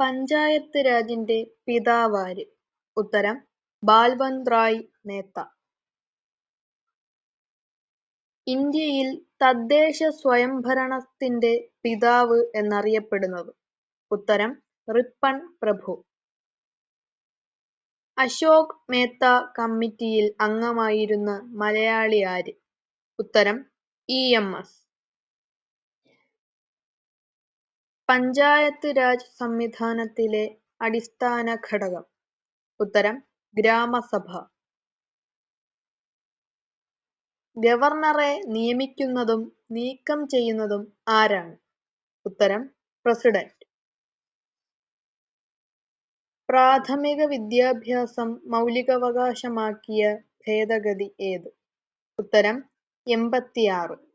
പഞ്ചായത്ത് രാജിന്റെ പിതാവാര്? ഉത്തരം ബാൽവന്ത് റായ് മേത്ത. ഇന്ത്യയിൽ തദ്ദേശ സ്വയംഭരണത്തിന്റെ പിതാവ് എന്നറിയപ്പെടുന്നത്. ഉത്തരം റിപ്പൺ പ്രഭു. അശോക് മേത്ത കമ്മിറ്റിയിൽ അംഗമായിരുന്ന മലയാളി ആര്? ഉത്തരം E M S. Panchayat Raj സംവിധാനത്തിലെ അടിസ്ഥാന ഘടകം. ഉത്തരം ഗ്രാമസഭ. ഗവർണറെ നിയമിക്കുന്നതും നീക്കം ചെയ്യുന്നതും ആരാണ്? ഉത്തരം പ്രസിഡന്റ്. പ്രാഥമിക വിദ്യാഭ്യാസം മൗലികാവകാശമാക്കിയ ഭേദഗതി ഏത്? ഉത്തരം എൺപത്തിയാറ്.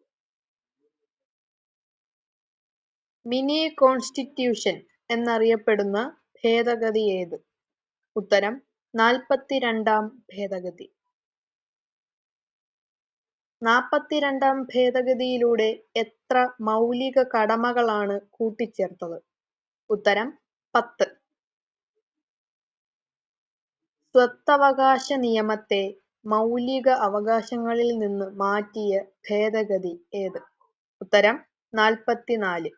മിനി കോൺസ്റ്റിറ്റ്യൂഷൻ എന്നറിയപ്പെടുന്ന ഭേദഗതി ഏത്? ഉത്തരം നാൽപ്പത്തിരണ്ടാം ഭേദഗതി. നാൽപ്പത്തിരണ്ടാം ഭേദഗതിയിലൂടെ എത്ര മൗലിക കടമകളാണ് കൂട്ടിച്ചേർത്തത്? ഉത്തരം പത്ത്. സ്വത്തവകാശ നിയമത്തെ മൗലിക അവകാശങ്ങളിൽ നിന്ന് മാറ്റിയ ഭേദഗതി ഏത്? ഉത്തരം നാൽപ്പത്തിനാല്.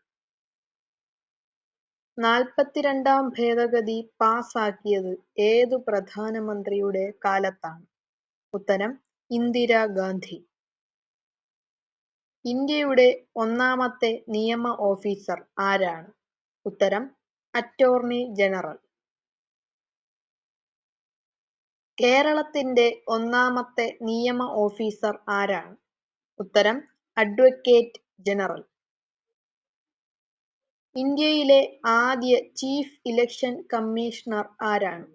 നാൽപ്പത്തിരണ്ടാം ഭേദഗതി പാസാക്കിയത് ഏതു പ്രധാനമന്ത്രിയുടെ കാലത്താണ്? ഉത്തരം ഇന്ദിരാഗാന്ധി ഇന്ത്യയുടെ ഒന്നാമത്തെ നിയമ ഓഫീസർ ആരാണ്? ഉത്തരം അറ്റോർണി ജനറൽ. കേരളത്തിന്റെ ഒന്നാമത്തെ നിയമ ഓഫീസർ ആരാണ്? ഉത്തരം അഡ്വക്കേറ്റ് ജനറൽ. ഇന്ത്യയിലെ ആദ്യ ചീഫ് ഇലക്ഷൻ കമ്മീഷണർ ആരാണ്?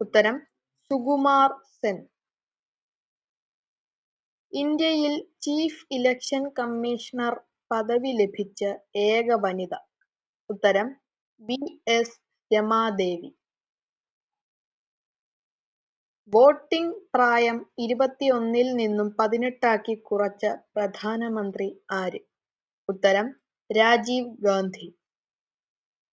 ഉത്തരം സുകുമാർ സെൻ. ഇന്ത്യയിൽ ചീഫ് ഇലക്ഷൻ കമ്മീഷണർ പദവി ലഭിച്ച ഏക വനിത. ഉത്തരം ബി എസ്. രമാദേവി. വോട്ടിംഗ് പ്രായം ഇരുപത്തിയൊന്നിൽ നിന്നും പതിനെട്ടാക്കി കുറച്ച പ്രധാനമന്ത്രി ആര്? ഉത്തരം രാജീവ് ഗാന്ധി.